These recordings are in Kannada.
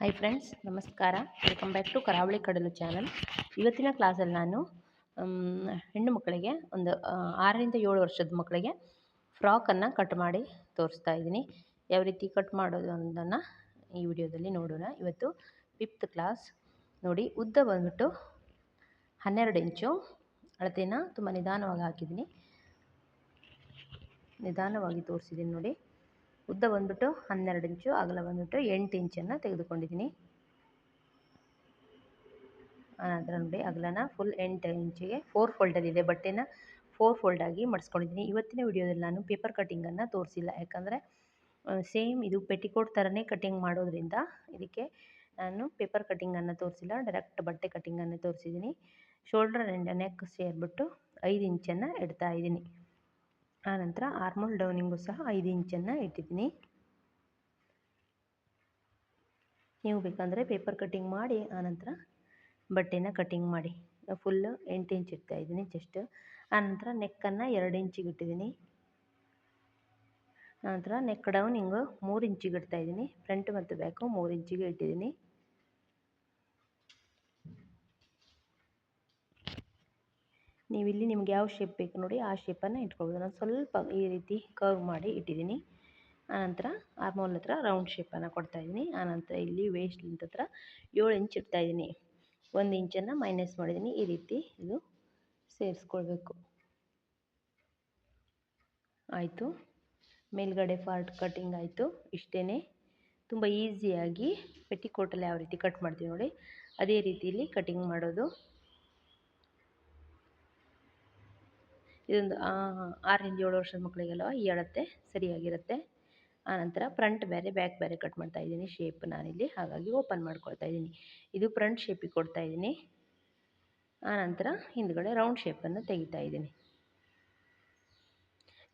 ಹಾಯ್ ಫ್ರೆಂಡ್ಸ್ ನಮಸ್ಕಾರ. Welcome back to Karavali Kadalu channel ಇವತ್ತಿನ ಕ್ಲಾಸಲ್ಲಿ ನಾನು ಹೆಣ್ಣು ಮಕ್ಕಳಿಗೆ ಒಂದು ಆರರಿಂದ ಏಳು ವರ್ಷದ ಮಕ್ಕಳಿಗೆ ಫ್ರಾಕನ್ನು ಕಟ್ ಮಾಡಿ ತೋರಿಸ್ತಾ ಇದ್ದೀನಿ. ಯಾವ ರೀತಿ ಕಟ್ ಮಾಡೋದು ಅನ್ನೋದನ್ನು ಈ ವಿಡಿಯೋದಲ್ಲಿ ನೋಡೋಣ. ಇವತ್ತು ಫಿಫ್ತ್ ಕ್ಲಾಸ್ ನೋಡಿ, ಉದ್ದ ಬಂದುಬಿಟ್ಟು ಹನ್ನೆರಡು ಇಂಚು ಅಳತೆನ ತುಂಬ ನಿಧಾನವಾಗಿ ಹಾಕಿದ್ದೀನಿ. ನಿಧಾನವಾಗಿ ತೋರಿಸಿದ್ದೀನಿ ನೋಡಿ. ಉದ್ದ ಬಂದ್ಬಿಟ್ಟು ಹನ್ನೆರಡು ಇಂಚು, ಅಗಲ ಬಂದ್ಬಿಟ್ಟು ಎಂಟು ಇಂಚನ್ನು ತೆಗೆದುಕೊಂಡಿದ್ದೀನಿ. ಅದರ ನೋಡಿ, ಅಗಲನ ಫುಲ್ ಎಂಟು ಇಂಚಿಗೆ ಫೋರ್ ಫೋಲ್ಡಲ್ಲಿದೆ ಬಟ್ಟೆನ ಫೋರ್ ಫೋಲ್ಡಾಗಿ ಮಡಿಸ್ಕೊಂಡಿದ್ದೀನಿ. ಇವತ್ತಿನ ವಿಡಿಯೋದಲ್ಲಿ ನಾನು ಪೇಪರ್ ಕಟ್ಟಿಂಗನ್ನು ತೋರಿಸಿಲ್ಲ. ಯಾಕಂದರೆ ಸೇಮ್ ಇದು ಪೆಟಿಕೋಟ್ ಥರನೇ ಕಟ್ಟಿಂಗ್ ಮಾಡೋದ್ರಿಂದ ಇದಕ್ಕೆ ನಾನು ಪೇಪರ್ ಕಟ್ಟಿಂಗನ್ನು ತೋರಿಸಿಲ್ಲ. ಡೈರೆಕ್ಟ್ ಬಟ್ಟೆ ಕಟ್ಟಿಂಗನ್ನು ತೋರಿಸಿದ್ದೀನಿ. ಶೋಲ್ಡ್ರ್ ಆ್ಯಂಡ್ ನೆಕ್ ಸೇರಿಬಿಟ್ಟು ಐದು ಇಂಚನ್ನು ಇಡ್ತಾ ಇದ್ದೀನಿ. ಆನಂತರ ಆರ್ಮೋಲ್ ಡೌನಿಂಗು ಸಹ ಐದು ಇಂಚನ್ನು ಇಟ್ಟಿದ್ದೀನಿ. ನೀವು ಬೇಕಂದರೆ ಪೇಪರ್ ಕಟ್ಟಿಂಗ್ ಮಾಡಿ, ಆನಂತರ ಬಟ್ಟೆನ ಕಟ್ಟಿಂಗ್ ಮಾಡಿ. ಫುಲ್ ಎಂಟು ಇಂಚ್ ಇಡ್ತಾ ಇದ್ದೀನಿ ಜಸ್ಟ್. ಆನಂತರ ನೆಕ್ಕನ್ನು ಎರಡು ಇಂಚಿಗೆ ಇಟ್ಟಿದ್ದೀನಿ. ಆನಂತರ ನೆಕ್ ಡೌನಿಂಗು ಮೂರು ಇಂಚಿಗೆ ಇಡ್ತಾ ಇದ್ದೀನಿ. ಫ್ರಂಟ್ ಮತ್ತು ಬ್ಯಾಕು ಮೂರು ಇಂಚಿಗೆ ಇಟ್ಟಿದ್ದೀನಿ. ನೀವಿಲ್ಲಿ ನಿಮ್ಗೆ ಯಾವ ಶೇಪ್ ಬೇಕು ನೋಡಿ ಆ ಶೇಪನ್ನು ಇಟ್ಕೊಳ್ಬೋದು. ನಾನು ಸ್ವಲ್ಪ ಈ ರೀತಿ ಕರ್ವ್ ಮಾಡಿ ಇಟ್ಟಿದ್ದೀನಿ. ಆನಂತರ ಆರ್ಮೋಲ್ ಹತ್ರ ರೌಂಡ್ ಶೇಪನ್ನು ಕೊಡ್ತಾಯಿದ್ದೀನಿ ಆನಂತರ ಇಲ್ಲಿ ವೇಸ್ಟ್ ಲಿಂತ್ ಹತ್ರ ಏಳು ಇಂಚ್ ಇಡ್ತಾಯಿದ್ದೀನಿ ಒಂದು ಇಂಚನ್ನು ಮೈನಸ್ ಮಾಡಿದ್ದೀನಿ. ಈ ರೀತಿ ಇದು ಸೇರಿಸ್ಕೊಳ್ಬೇಕು. ಆಯಿತು. ಮೇಲ್ಗಡೆ ಫಾರ್ಟ್ ಕಟ್ಟಿಂಗ್ ಆಯಿತು. ಇಷ್ಟೇ ತುಂಬ ಈಸಿಯಾಗಿ ಪೆಟ್ಟಿಕೋಟಲ್ಲಿ ಯಾವ ರೀತಿ ಕಟ್ ಮಾಡ್ತೀವಿ ನೋಡಿ, ಅದೇ ರೀತಿಯಲ್ಲಿ ಕಟಿಂಗ್ ಮಾಡೋದು. ಇದೊಂದು ಆರರಿಂದ ಏಳು ವರ್ಷದ ಮಕ್ಕಳಿಗೆಲ್ಲ ಅಳತೆ ಸರಿಯಾಗಿರುತ್ತೆ. ಆನಂತರ ಫ್ರಂಟ್ ಬೇರೆ, ಬ್ಯಾಕ್ ಬೇರೆ ಕಟ್ ಮಾಡ್ತಾ ಇದ್ದೀನಿ, ಶೇಪ್ ನಾನಿಲ್ಲಿ ಹಾಗಾಗಿ ಓಪನ್ ಮಾಡ್ಕೊಳ್ತಾ ಇದ್ದೀನಿ. ಇದು ಫ್ರಂಟ್ ಶೇಪಿಗೆ ಕೊಡ್ತಾ ಇದ್ದೀನಿ. ಆನಂತರ ಹಿಂದ್ಗಡೆ ರೌಂಡ್ ಶೇಪನ್ನು ತೆಗಿತಾ ಇದ್ದೀನಿ.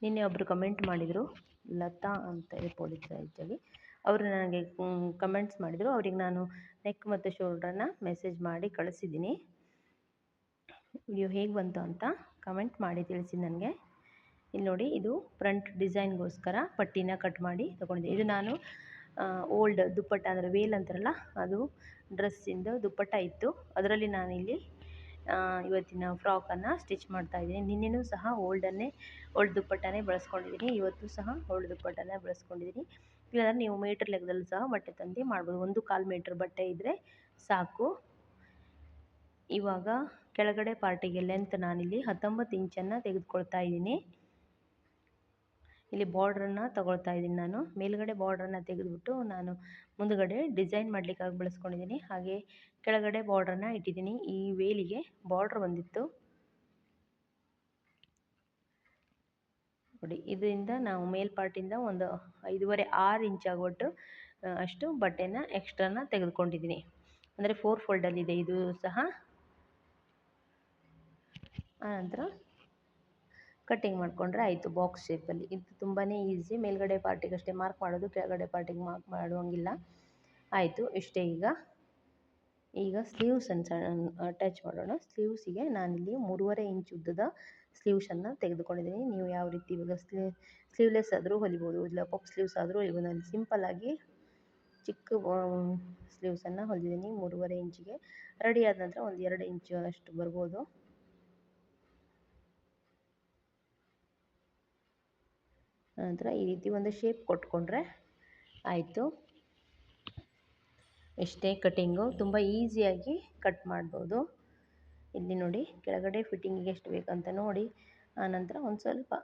ನಿನ್ನೆ ಒಬ್ಬರು ಕಮೆಂಟ್ ಮಾಡಿದರು, ಲತಾ ಅಂತ ಪೊಲೀಸ್ ಹೆಚ್ಚಾಗಿ ಅವರು ನನಗೆ ಕಮೆಂಟ್ಸ್ ಮಾಡಿದರು. ಅವ್ರಿಗೆ ನಾನು ನೆಕ್ ಮತ್ತು ಶೋಲ್ಡ್ರನ್ನ ಮೆಸೇಜ್ ಮಾಡಿ ಕಳಿಸಿದ್ದೀನಿ. ವಿಡಿಯೋ ಹೇಗೆ ಬಂತು ಅಂತ? ಕಮೆಂಟ್ ಮಾಡಿ ತಿಳಿಸಿ ನನಗೆ. ಇಲ್ಲಿ ನೋಡಿ, ಇದು ಫ್ರಂಟ್ ಡಿಸೈನ್ಗೋಸ್ಕರ ಪಟ್ಟಿನ ಕಟ್ ಮಾಡಿ ತೊಗೊಂಡಿದ್ದೆ. ಇದು ನಾನು ಓಲ್ಡ್ ದುಪ್ಪಟ್ಟ ಅಂದರೆ ವೇಲ್ ಅಂತಾರಲ್ಲ, ಅದು ಡ್ರೆಸ್ಸಿಂದು ದುಪ್ಪಟ್ಟ ಇತ್ತು. ಅದರಲ್ಲಿ ನಾನಿಲ್ಲಿ ಇವತ್ತಿನ ಫ್ರಾಕನ್ನು ಸ್ಟಿಚ್ ಮಾಡ್ತಾ ಇದ್ದೀನಿ. ನಿನ್ನೆನೂ ಸಹ ಓಲ್ಡನ್ನೇ, ಓಲ್ಡ್ ದುಪ್ಪಟ್ಟನೇ ಬಳಸ್ಕೊಂಡಿದ್ದೀನಿ. ಇವತ್ತು ಸಹ ಓಲ್ಡ್ ದುಪ್ಪಟ್ಟನೇ ಬಳಸ್ಕೊಂಡಿದ್ದೀನಿ. ಇಲ್ಲಾಂದರೆ ನೀವು ಮೀಟ್ರ್ ಲೆಕ್ಕದಲ್ಲಿ ಸಹ ಬಟ್ಟೆ ತಂದು ಮಾಡ್ಬೋದು. ಒಂದು ಕಾಲು ಮೀಟ್ರ್ ಬಟ್ಟೆ ಇದ್ದರೆ ಸಾಕು. ಇವಾಗ ಕೆಳಗಡೆ ಪಾರ್ಟಿಗೆ ಲೆಂತ್ ನಾನಿಲ್ಲಿ ಹತ್ತೊಂಬತ್ತು ಇಂಚನ್ನು ತೆಗೆದುಕೊಳ್ತಾ ಇದ್ದೀನಿ. ಇಲ್ಲಿ ಬಾರ್ಡ್ರನ್ನು ತಗೊಳ್ತಾ ಇದ್ದೀನಿ ನಾನು. ಮೇಲ್ಗಡೆ ಬಾರ್ಡ್ರನ್ನು ತೆಗೆದುಬಿಟ್ಟು ನಾನು ಮುಂದುಗಡೆ ಡಿಸೈನ್ ಮಾಡಲಿಕ್ಕಾಗಿ ಬಳಸ್ಕೊಂಡಿದ್ದೀನಿ. ಹಾಗೆ ಕೆಳಗಡೆ ಬಾರ್ಡ್ರನ್ನು ಇಟ್ಟಿದ್ದೀನಿ. ಈ ವೇಲಿಗೆ ಬಾರ್ಡ್ರ್ ಬಂದಿತ್ತು. ನೋಡಿ, ಇದರಿಂದ ನಾವು ಮೇಲ್ಪಾರ್ಟಿಂದ ಒಂದು ಐದೂವರೆ ಆರು ಇಂಚ್ ಆಗೋಟ್ಟು ಅಷ್ಟು ಬಟ್ಟೆನ ಎಕ್ಸ್ಟ್ರಾನ ತೆಗೆದುಕೊಂಡಿದ್ದೀನಿ. ಅಂದರೆ ಫೋರ್ ಫೋಲ್ಡಲ್ಲಿದೆ ಇದು ಸಹ ಆನಂತರ ಕಟ್ಟಿಂಗ್ ಮಾಡಿಕೊಂಡ್ರೆ ಆಯಿತು ಬಾಕ್ಸ್ ಶೇಪಲ್ಲಿ ಇದು ತುಂಬಾ ಈಸಿ ಮೇಲ್ಗಡೆ ಪಾರ್ಟಿಗಷ್ಟೇ ಮಾರ್ಕ್ ಮಾಡೋದು, ಕೆಳಗಡೆ ಪಾರ್ಟಿಗೆ ಮಾರ್ಕ್ ಮಾಡುವಂಗಿಲ್ಲ. ಆಯಿತು, ಇಷ್ಟೇ ಈಗ. ಈಗ ಸ್ಲೀವ್ಸನ್ನು ಅಟ್ಯಾಚ್ ಮಾಡೋಣ. ಸ್ಲೀವ್ಸಿಗೆ ನಾನಿಲ್ಲಿ ಮೂರುವರೆ ಇಂಚ್ ಉದ್ದದ ಸ್ಲೀವ್ಸನ್ನು ತೆಗೆದುಕೊಂಡಿದ್ದೀನಿ. ನೀವು ಯಾವ ರೀತಿ ಇವಾಗ ಸ್ಲೀವ್ ಸ್ಲೀವ್ಲೆಸ್ ಆದರೂ ಹೊಲಿಬೋದು, ಇಲ್ಲ ಪಪ್ ಸ್ಲೀವ್ಸ್ ಆದರೂ ಹೊಲಿಬೋದು. ನಾನು ಸಿಂಪಲ್ಲಾಗಿ ಚಿಕ್ಕ ಸ್ಲೀವ್ಸನ್ನು ಹೊಲಿದ್ದೀನಿ ಮೂರುವರೆ ಇಂಚಿಗೆ ರೆಡಿ ಆದ ನಂತರ ಒಂದು ಎರಡು ಇಂಚು ಅಷ್ಟು ಬರ್ಬೋದು. ನಂತರ ಈ ರೀತಿ ಒಂದು ಶೇಪ್ ಕೊಟ್ಕೊಂಡ್ರೆ ಆಯಿತು. ಎಷ್ಟೇ ಕಟ್ಟಿಂಗು ತುಂಬ ಈಸಿಯಾಗಿ ಕಟ್ ಮಾಡ್ಬೋದು. ಇಲ್ಲಿ ನೋಡಿ ಕೆಳಗಡೆ ಫಿಟ್ಟಿಂಗಿಗೆ ಎಷ್ಟು ಬೇಕಂತ ನೋಡಿ. ಆನಂತರ ಒಂದು ಸ್ವಲ್ಪ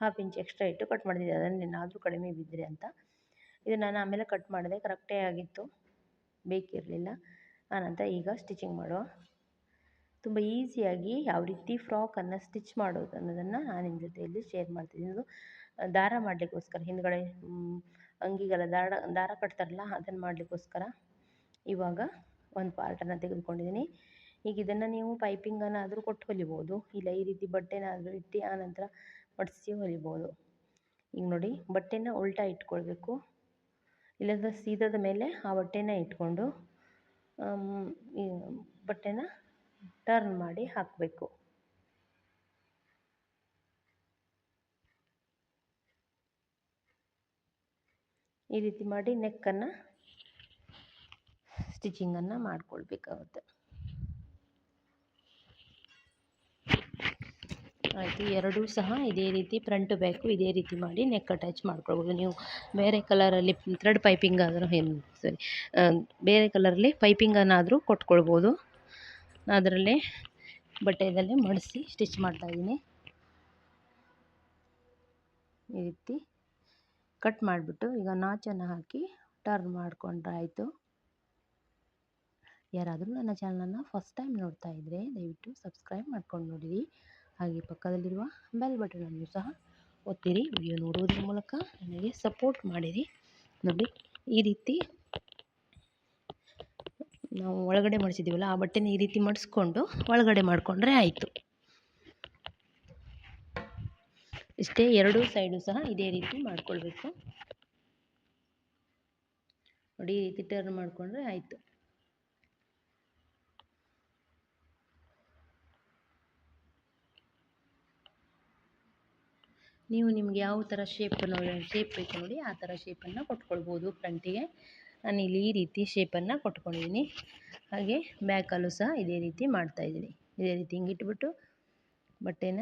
ಹಾಫ್ ಇಂಚ್ ಎಕ್ಸ್ಟ್ರಾ ಇಟ್ಟು ಕಟ್ ಮಾಡಿದ್ದೆ ಅದನ್ನೇನಾದರೂ ಕಡಿಮೆ ಬಿದ್ದರೆ ಅಂತ. ಇದು ನಾನು ಆಮೇಲೆ ಕಟ್ ಮಾಡಿದೆ. ಕರೆಕ್ಟೇ ಆಗಿತ್ತು. ಬೇಕಿರಲಿಲ್ಲ. ಆನಂತರ ಈಗ ಸ್ಟಿಚಿಂಗ್ ಮಾಡುವ. ತುಂಬ ಈಸಿಯಾಗಿ ಯಾವ ರೀತಿ ಫ್ರಾಕನ್ನು ಸ್ಟಿಚ್ ಮಾಡೋದು ಅನ್ನೋದನ್ನು ನಾನು ನಿಮ್ಮ ಜೊತೆಯಲ್ಲಿ ಶೇರ್ ಮಾಡ್ತಿದ್ದೀನಿ. ಇದು ದಾರ ಮಾಡಲಿಕ್ಕೋಸ್ಕರ ಹಿಂದುಗಡೆ ಅಂಗಿಗೆಲ್ಲ ದಾರ ದಾರ ಕಟ್ತಾರಲ್ಲ ಅದನ್ನು ಮಾಡಲಿಕ್ಕೋಸ್ಕರ ಇವಾಗ ಒಂದು ಪಾರ್ಟನ್ನು ತೆಗೆದುಕೊಂಡಿದ್ದೀನಿ. ಈಗ ಇದನ್ನು ನೀವು ಪೈಪಿಂಗನ್ನಾದರೂ ಕೊಟ್ಟು ಹೊಲಿಬೋದು, ಇಲ್ಲ ಈ ರೀತಿ ಬಟ್ಟೆನಾದರೂ ಇಟ್ಟು ಆನಂತರ ಮಡಿಸಿ ಹೊಲಿಬೋದು. ಈಗ ನೋಡಿ, ಬಟ್ಟೆನ ಉಲ್ಟಾ ಇಟ್ಕೊಳ್ಬೇಕು. ಇಲ್ಲಂದ್ರೆ ಸೀದದ ಮೇಲೆ ಆ ಬಟ್ಟೆನ ಇಟ್ಕೊಂಡು ಬಟ್ಟೆನ ಟರ್ನ್ ಮಾಡಿ ಹಾಕಬೇಕು. ಈ ರೀತಿ ಮಾಡಿ ನೆಕ್ಕನ್ನು ಸ್ಟಿಚಿಂಗನ್ನು ಮಾಡ್ಕೊಳ್ಬೇಕಾಗುತ್ತೆ. ಆಯಿತು, ಎರಡೂ ಸಹ ಇದೇ ರೀತಿ ಫ್ರಂಟ್ ಬ್ಯಾಕು ಇದೇ ರೀತಿ ಮಾಡಿ ನೆಕ್ ಅಟ್ಯಾಚ್ ಮಾಡ್ಕೊಳ್ಬೋದು. ನೀವು ಬೇರೆ ಕಲರಲ್ಲಿ ಥ್ರೆಡ್ ಪೈಪಿಂಗ್ ಆದರೂ ಏನು ಸರಿ ಬೇರೆ ಕಲರಲ್ಲಿ ಪೈಪಿಂಗನ್ನಾದರೂ ಕೊಟ್ಕೊಳ್ಬೋದು. ಅದರಲ್ಲೇ ಬಟ್ಟೆಯಲ್ಲೇ ಮಡಿಸಿ ಸ್ಟಿಚ್ ಮಾಡ್ತಾಯಿದ್ದೀನಿ ಈ ರೀತಿ ಕಟ್ ಮಾಡಿಬಿಟ್ಟು ಈಗ ನಾಚನ್ನು ಹಾಕಿ ಟರ್ನ್ ಮಾಡಿಕೊಂಡ್ರೆ ಆಯಿತು ಯಾರಾದರೂ ನನ್ನ ಚಾನಲನ್ನು ಫಸ್ಟ್ ಟೈಮ್ ನೋಡ್ತಾ ಇದ್ದರೆ ದಯವಿಟ್ಟು ಸಬ್ಸ್ಕ್ರೈಬ್ ಮಾಡ್ಕೊಂಡು ನೋಡಿರಿ. ಹಾಗೆ ಪಕ್ಕದಲ್ಲಿರುವ ಬೆಲ್ ಬಟನನ್ನು ಸಹ ಒತ್ತಿರಿ. ವಿಡಿಯೋ ನೋಡುವುದರ ಮೂಲಕ ನನಗೆ ಸಪೋರ್ಟ್ ಮಾಡಿರಿ. ನೋಡಿ, ಈ ರೀತಿ ನಾವು ಒಳಗಡೆ ಮಡಿಸಿದ್ದೀವಲ್ಲ ಆ ಬಟ್ಟೆನ ಈ ರೀತಿ ಮಡಿಸ್ಕೊಂಡು ಒಳಗಡೆ ಮಾಡಿಕೊಂಡ್ರೆ ಆಯಿತು. ಇಷ್ಟೇ ಎರಡೂ ಸೈಡು ಸಹ ಇದೇ ರೀತಿ ಮಾಡ್ಕೊಳ್ಬೇಕು. ನೋಡಿ, ಈ ರೀತಿ ಟರ್ನ್ ಮಾಡಿಕೊಂಡ್ರೆ ಆಯಿತು. ನೀವು ನಿಮ್ಗೆ ಯಾವ ಥರ ಶೇಪ್ ನೋಡಿ ಶೇಪ್ ಬೇಕು ನೋಡಿ, ಆ ಥರ ಶೇಪನ್ನು ಕೊಟ್ಕೊಳ್ಬೋದು ಫ್ರಂಟಿಗೆ ನಾನು ಇಲ್ಲಿ ಈ ರೀತಿ ಶೇಪನ್ನು ಕೊಟ್ಕೊಂಡಿದ್ದೀನಿ ಹಾಗೆ ಬ್ಯಾಕಲ್ಲೂ ಸಹ ಇದೇ ರೀತಿ ಮಾಡ್ತಾಯಿದ್ದೀನಿ ಇದೇ ರೀತಿ ಹಿಂಗಿಟ್ಬಿಟ್ಟು ಬಟ್ಟೆನ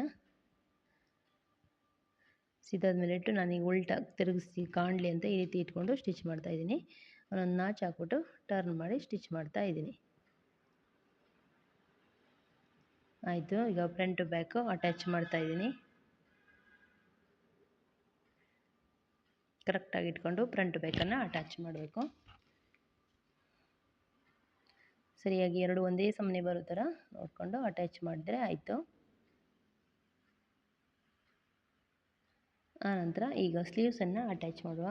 ಸಿದಾದ ಮೇಲೆ ಇಟ್ಟು ನಾನೀಗ ಉಲ್ಟಾ ತಿರುಗಿಸಿ ಕಾಣಲಿ ಅಂತ ಈ ರೀತಿ ಇಟ್ಕೊಂಡು ಸ್ಟಿಚ್ ಮಾಡ್ತಾಯಿದ್ದೀನಿ ಒಂದೊಂದು ನಾಚ್ ಹಾಕ್ಬಿಟ್ಟು ಟರ್ನ್ ಮಾಡಿ ಸ್ಟಿಚ್ ಮಾಡ್ತಾಯಿದ್ದೀನಿ ಆಯಿತು, ಈಗ ಫ್ರಂಟು ಬ್ಯಾಕು ಅಟ್ಯಾಚ್ ಮಾಡ್ತಾಯಿದ್ದೀನಿ ಕರೆಕ್ಟಾಗಿ ಇಟ್ಕೊಂಡು ಫ್ರಂಟ್ ಬೇಕನ್ನು ಅಟ್ಯಾಚ್ ಮಾಡಬೇಕು. ಸರಿಯಾಗಿ ಎರಡು ಒಂದೇ ಸಮನೆ ಬರೋ ಥರ ನೋಡಿಕೊಂಡು ಅಟ್ಯಾಚ್ ಮಾಡಿದ್ರೆ ಆಯಿತು. ಆನಂತರ ಈಗ ಸ್ಲೀವ್ಸನ್ನು ಅಟ್ಯಾಚ್ ಮಾಡುವ.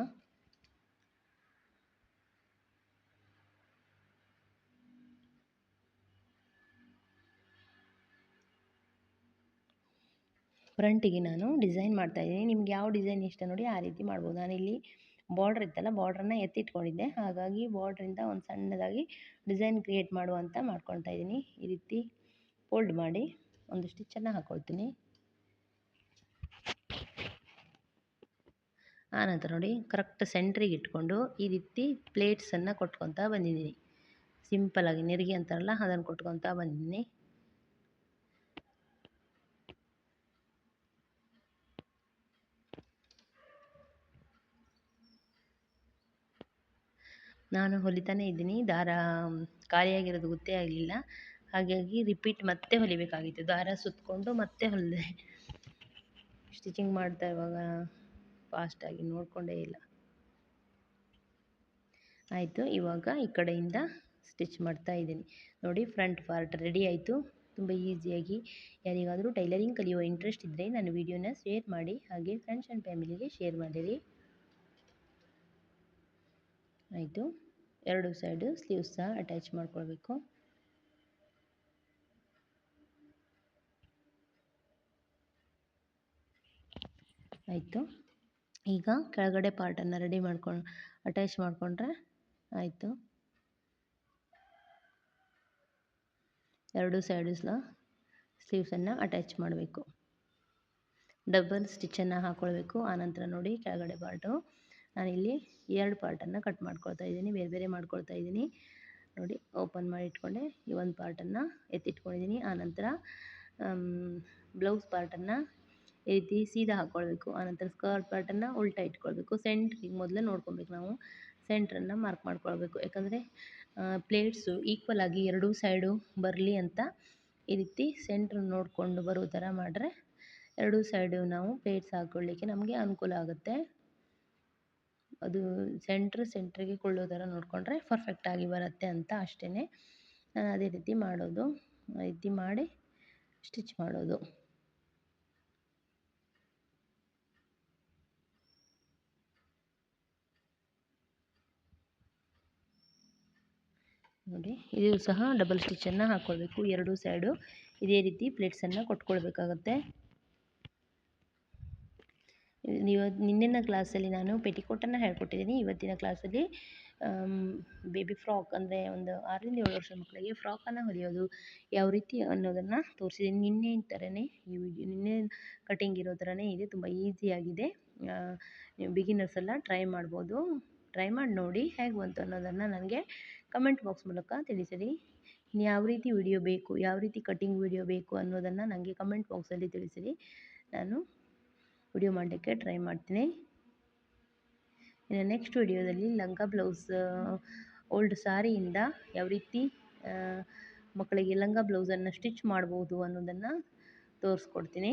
ಫ್ರಂಟಿಗೆ ನಾನು ಡಿಸೈನ್ ಮಾಡ್ತಾಯಿದ್ದೀನಿ ನಿಮ್ಗೆ ಯಾವ ಡಿಸೈನ್ ಇಷ್ಟ ನೋಡಿ ಆ ರೀತಿ ಮಾಡ್ಬೋದು. ನಾನಿಲ್ಲಿ ಬಾರ್ಡ್ರ್ ಇತ್ತಲ್ಲ ಬಾರ್ಡ್ರನ್ನ ಎತ್ತಿಟ್ಕೊಂಡಿದ್ದೆ. ಹಾಗಾಗಿ ಬಾರ್ಡ್ರಿಂದ ಒಂದು ಸಣ್ಣದಾಗಿ ಡಿಸೈನ್ ಕ್ರಿಯೇಟ್ ಮಾಡುವಂತ ಮಾಡ್ಕೊಳ್ತಾ ಇದ್ದೀನಿ. ಈ ರೀತಿ ಫೋಲ್ಡ್ ಮಾಡಿ ಒಂದು ಸ್ಟಿಚ್ಚನ್ನು ಹಾಕ್ಕೊಳ್ತೀನಿ ಆನಂತರ ನೋಡಿ, ಕರೆಕ್ಟ್ ಸೆಂಟ್ರಿಗೆ ಇಟ್ಕೊಂಡು ಈ ರೀತಿ ಪ್ಲೇಟ್ಸನ್ನು ಕೊಟ್ಕೊತಾ ಬಂದಿದ್ದೀನಿ. ಸಿಂಪಲಾಗಿ ನೆರಿಗೆ ಅಂತಾರಲ್ಲ, ಅದನ್ನು ಕೊಟ್ಕೊತಾ ಬಂದಿದ್ದೀನಿ. ನಾನು ಹೊಲಿತಾನೇ ಇದ್ದೀನಿ. ದಾರ ಖಾಲಿಯಾಗಿರೋದು ಗೊತ್ತೇ ಆಗಲಿಲ್ಲ. ಹಾಗಾಗಿ ರಿಪೀಟ್ ಮತ್ತೆ ಹೊಲಿಬೇಕಾಗಿತ್ತು. ದಾರ ಸುತ್ತಕೊಂಡು ಮತ್ತೆ ಹೊಲಿದೆ. ಸ್ಟಿಚಿಂಗ್ ಮಾಡ್ತಾ ಇರುವಾಗ ಫಾಸ್ಟಾಗಿ ನೋಡಿಕೊಂಡೇ ಇಲ್ಲ. ಆಯಿತು, ಇವಾಗ ಈ ಕಡೆಯಿಂದ ಸ್ಟಿಚ್ ಮಾಡ್ತಾ ಇದ್ದೀನಿ. ನೋಡಿ ಫ್ರಂಟ್ ಪಾರ್ಟ್ ರೆಡಿ ಆಯಿತು. ತುಂಬ ಈಸಿಯಾಗಿ ಯಾರಿಗಾದರೂ ಟೈಲರಿಂಗ್ ಕಲಿಯುವ ಇಂಟ್ರೆಸ್ಟ್ ಇದ್ದರೆ ನನ್ನ ವೀಡಿಯೋನ ಶೇರ್ ಮಾಡಿ. ಹಾಗೆ ಫ್ರೆಂಡ್ಸ್ ಆ್ಯಂಡ್ ಫ್ಯಾಮಿಲಿಗೆ ಶೇರ್ ಮಾಡಿರಿ. ಆಯಿತು. ಎರಡು ಸೈಡು ಸ್ಲೀವ್ಸ್ ಸಹ ಅಟ್ಯಾಚ್ ಮಾಡ್ಕೊಳ್ಬೇಕು. ಆಯಿತು. ಈಗ ಕೆಳಗಡೆ ಪಾರ್ಟನ್ನು ರೆಡಿ ಮಾಡ್ಕೊಂಡು ಅಟ್ಯಾಚ್ ಮಾಡಿಕೊಂಡ್ರೆ ಆಯಿತು. ಎರಡು ಸೈಡು ಸ್ಲೀವ್ಸನ್ನು ಅಟ್ಯಾಚ್ ಮಾಡಬೇಕು. ಡಬಲ್ ಸ್ಟಿಚ್ಚನ್ನು ಹಾಕ್ಕೊಳ್ಬೇಕು ಆನಂತರ ನೋಡಿ ಕೆಳಗಡೆ ಪಾರ್ಟು ನಾನಿಲ್ಲಿ ಎರಡು ಪಾರ್ಟನ್ನು ಕಟ್ ಮಾಡ್ಕೊಳ್ತಾ ಇದ್ದೀನಿ, ಬೇರೆ ಬೇರೆ ಮಾಡ್ಕೊಳ್ತಾ ಇದ್ದೀನಿ. ನೋಡಿ, ಓಪನ್ ಮಾಡಿ ಇಟ್ಕೊಂಡೆ. ಈ ಒಂದು ಪಾರ್ಟನ್ನು ಎತ್ತಿಟ್ಕೊಂಡಿದ್ದೀನಿ. ಆನಂತರ ಬ್ಲೌಸ್ ಪಾರ್ಟನ್ನು ಈ ರೀತಿ ಸೀದಾ ಹಾಕ್ಕೊಳ್ಬೇಕು ಆನಂತರ ಸ್ಕರ್ಟ್ ಪಾರ್ಟನ್ನು ಉಲ್ಟಾ ಇಟ್ಕೊಳ್ಬೇಕು. ಸೆಂಟ್ರಿಗೆ ಮೊದಲೇ ನೋಡ್ಕೊಬೇಕು ನಾವು. ಸೆಂಟ್ರನ್ನು ಮಾರ್ಕ್ ಮಾಡ್ಕೊಳ್ಬೇಕು. ಯಾಕಂದರೆ ಪ್ಲೇಟ್ಸು ಈಕ್ವಲ್ ಆಗಿ ಎರಡೂ ಸೈಡು ಬರಲಿ ಅಂತ ಈ ರೀತಿ ಸೆಂಟ್ರ್ ನೋಡಿಕೊಂಡು ಬರೋ ಥರ ಮಾಡಿದ್ರೆ ಎರಡೂ ಸೈಡು ನಾವು ಪ್ಲೇಟ್ಸ್ ಹಾಕ್ಕೊಳ್ಳಿಕ್ಕೆ ನಮಗೆ ಅನುಕೂಲ ಆಗುತ್ತೆ. ಅದು ಸೆಂಟ್ರ್ ಸೆಂಟ್ರಿಗೆ ಕೊಳ್ಳೋ ಥರ ನೋಡಿಕೊಂಡ್ರೆ ಪರ್ಫೆಕ್ಟಾಗಿ ಬರುತ್ತೆ ಅಂತ ಅಷ್ಟೇ ನಾನು ಅದೇ ರೀತಿ ಮಾಡೋದು. ರೀತಿ ಮಾಡಿ ಸ್ಟಿಚ್ ಮಾಡೋದು. ನೋಡಿ, ಇದು ಸಹ ಡಬಲ್ ಸ್ಟಿಚ್ಚನ್ನು ಹಾಕ್ಕೊಳ್ಬೇಕು ಎರಡೂ ಸೈಡು ಇದೇ ರೀತಿ ಪ್ಲೇಟ್ಸನ್ನು ಕೊಟ್ಕೊಳ್ಬೇಕಾಗತ್ತೆ. ನೀವು ನಿನ್ನೆನ ಕ್ಲಾಸಲ್ಲಿ ನಾನು ಪೆಟಿಕೋಟನ್ನು ಹೇಳ್ಕೊಟ್ಟಿದ್ದೀನಿ. ಇವತ್ತಿನ ಕ್ಲಾಸಲ್ಲಿ ಬೇಬಿ ಫ್ರಾಕ್ ಅಂದರೆ ಒಂದು ಆರರಿಂದ ಏಳು ವರ್ಷದ ಮಕ್ಕಳಿಗೆ ಫ್ರಾಕನ್ನು ಹೊಲಿಯೋದು ಯಾವ ರೀತಿ ಅನ್ನೋದನ್ನು ತೋರಿಸಿದ್ದೀನಿ. ನಿನ್ನೆ ಥರನೇ ಈ ವಿಡಿಯೋ ನಿನ್ನೆ ಕಟಿಂಗ್ ಇರೋ ಥರನೇ ಇದೆ. ತುಂಬ ಈಸಿಯಾಗಿದೆ ಬಿಗಿನರ್ಸ್ ಎಲ್ಲ ಟ್ರೈ ಮಾಡ್ಬೋದು. ಟ್ರೈ ಮಾಡಿ ನೋಡಿ ಹೇಗೆ ಬಂತು ಅನ್ನೋದನ್ನು ನನಗೆ ಕಮೆಂಟ್ ಬಾಕ್ಸ್ ಮೂಲಕ ತಿಳಿಸಿರಿ. ಯಾವ ರೀತಿ ವಿಡಿಯೋ ಬೇಕು, ಯಾವ ರೀತಿ ಕಟಿಂಗ್ ವಿಡಿಯೋ ಬೇಕು ಅನ್ನೋದನ್ನು ನನಗೆ ಕಮೆಂಟ್ ಬಾಕ್ಸಲ್ಲಿ ತಿಳಿಸಿರಿ. ನಾನು ವಿಡಿಯೋ ಮಾಡಲಿಕ್ಕೆ ಟ್ರೈ ಮಾಡ್ತೀನಿ. ಇನ್ನು ನೆಕ್ಸ್ಟ್ ವಿಡಿಯೋದಲ್ಲಿ ಲಂಗ ಬ್ಲೌಸ್ ಓಲ್ಡ್ ಸಾರಿಯಿಂದ ಯಾವ ರೀತಿ ಮಕ್ಕಳಿಗೆ ಲಂಗ ಬ್ಲೌಸನ್ನು ಸ್ಟಿಚ್ ಮಾಡ್ಬೋದು ಅನ್ನೋದನ್ನು ತೋರಿಸ್ಕೊಡ್ತೀನಿ.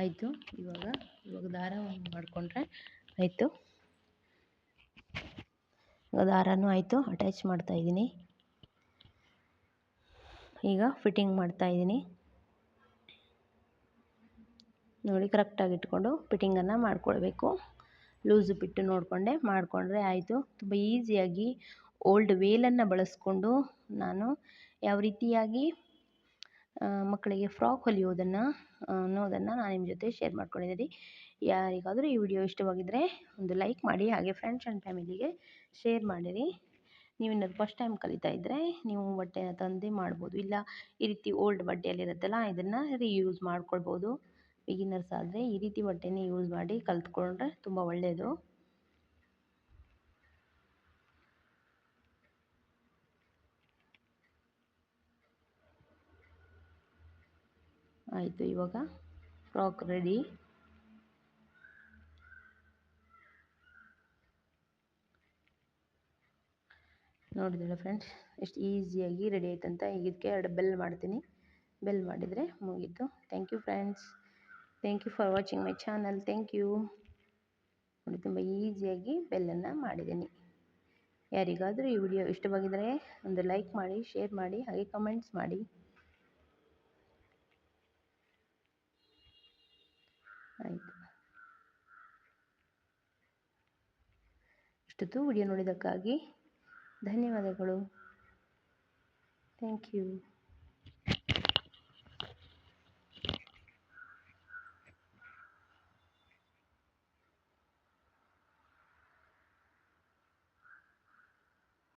ಆಯಿತು, ಇವಾಗ ಇವಾಗ ದಾರವನ್ನು ಮಾಡಿಕೊಂಡ್ರೆ ಆಯಿತು. ದಾರನೂ ಆಯಿತು ಅಟ್ಯಾಚ್ ಮಾಡ್ತಾಯಿದ್ದೀನಿ ಈಗ ಫಿಟ್ಟಿಂಗ್ ಮಾಡ್ತಾಯಿದ್ದೀನಿ ನೋಡಿ ಕರೆಕ್ಟಾಗಿ ಇಟ್ಕೊಂಡು ಫಿಟ್ಟಿಂಗನ್ನು ಮಾಡ್ಕೊಳ್ಬೇಕು. ಲೂಸು ಬಿಟ್ಟು ನೋಡಿಕೊಂಡೆ, ಮಾಡಿಕೊಂಡ್ರೆ ಆಯಿತು. ತುಂಬ ಈಸಿಯಾಗಿ ಓಲ್ಡ್ ವೇಲನ್ನು ಬಳಸ್ಕೊಂಡು ನಾನು ಯಾವ ರೀತಿಯಾಗಿ ಮಕ್ಕಳಿಗೆ ಫ್ರಾಕ್ ಹೊಲಿಯೋದನ್ನು ಅನ್ನೋದನ್ನು ನಾನು ನಿಮ್ಮ ಜೊತೆ ಶೇರ್ ಮಾಡ್ಕೊಂಡಿದ್ದೀನಿ. ಯಾರಿಗಾದರೂ ಈ ವಿಡಿಯೋ ಇಷ್ಟವಾಗಿದ್ದರೆ ಒಂದು ಲೈಕ್ ಮಾಡಿ, ಹಾಗೆ ಫ್ರೆಂಡ್ಸ್ ಆ್ಯಂಡ್ ಫ್ಯಾಮಿಲಿಗೆ ಶೇರ್ ಮಾಡಿರಿ. ನೀವು ಏನಾದ್ರು ಫಸ್ಟ್ ಟೈಮ್ ಕಲಿತಾ ಇದ್ದರೆ ನೀವು ಬಟ್ಟೆನ ತಂದು ಮಾಡ್ಬೋದು. ಇಲ್ಲ ಈ ರೀತಿ ಓಲ್ಡ್ ಬಟ್ಟೆಯಲ್ಲಿರುತ್ತಲ್ಲ, ಇದನ್ನು ರೀಯೂಸ್ ಮಾಡ್ಕೊಳ್ಬೋದು. ಬಿಗಿನರ್ಸ್ ಆದರೆ ಈ ರೀತಿ ಬಟ್ಟೆನೇ ಯೂಸ್ ಮಾಡಿ ಕಲಿತ್ಕೊಂಡ್ರೆ ತುಂಬ ಒಳ್ಳೆಯದು ಆಯಿತು, ಇವಾಗ ಫ್ರಾಕ್ ರೆಡಿ ನೋಡಿದ್ರಲ್ಲ ಫ್ರೆಂಡ್ಸ್ ಎಷ್ಟು ಈಸಿಯಾಗಿ ರೆಡಿ ಆಯ್ತಂತ ಈಗ ಇದಕ್ಕೆ ಎರಡು ಬೆಲ್ ಮಾಡ್ತೀನಿ. ಬೆಲ್ ಮಾಡಿದರೆ ಮುಗೀತು. Thank you friends thank you for watching my channel thank you ನೋಡಿ, ತುಂಬ ಈಸಿಯಾಗಿ ಬೆಲ್ಲನ್ನು ಮಾಡಿದ್ದೀನಿ. ಯಾರಿಗಾದರೂ ಈ ವಿಡಿಯೋ ಇಷ್ಟವಾಗಿದ್ದರೆ ಒಂದು ಲೈಕ್ ಮಾಡಿ ಶೇರ್ ಮಾಡಿ, ಹಾಗೆ ಕಮೆಂಟ್ಸ್ ಮಾಡಿ. ಆಯಿತು. ಇಷ್ಟೊತ್ತು ವಿಡಿಯೋ ನೋಡಿದ್ದಕ್ಕಾಗಿ ಧನ್ಯವಾದಗಳು. Thank you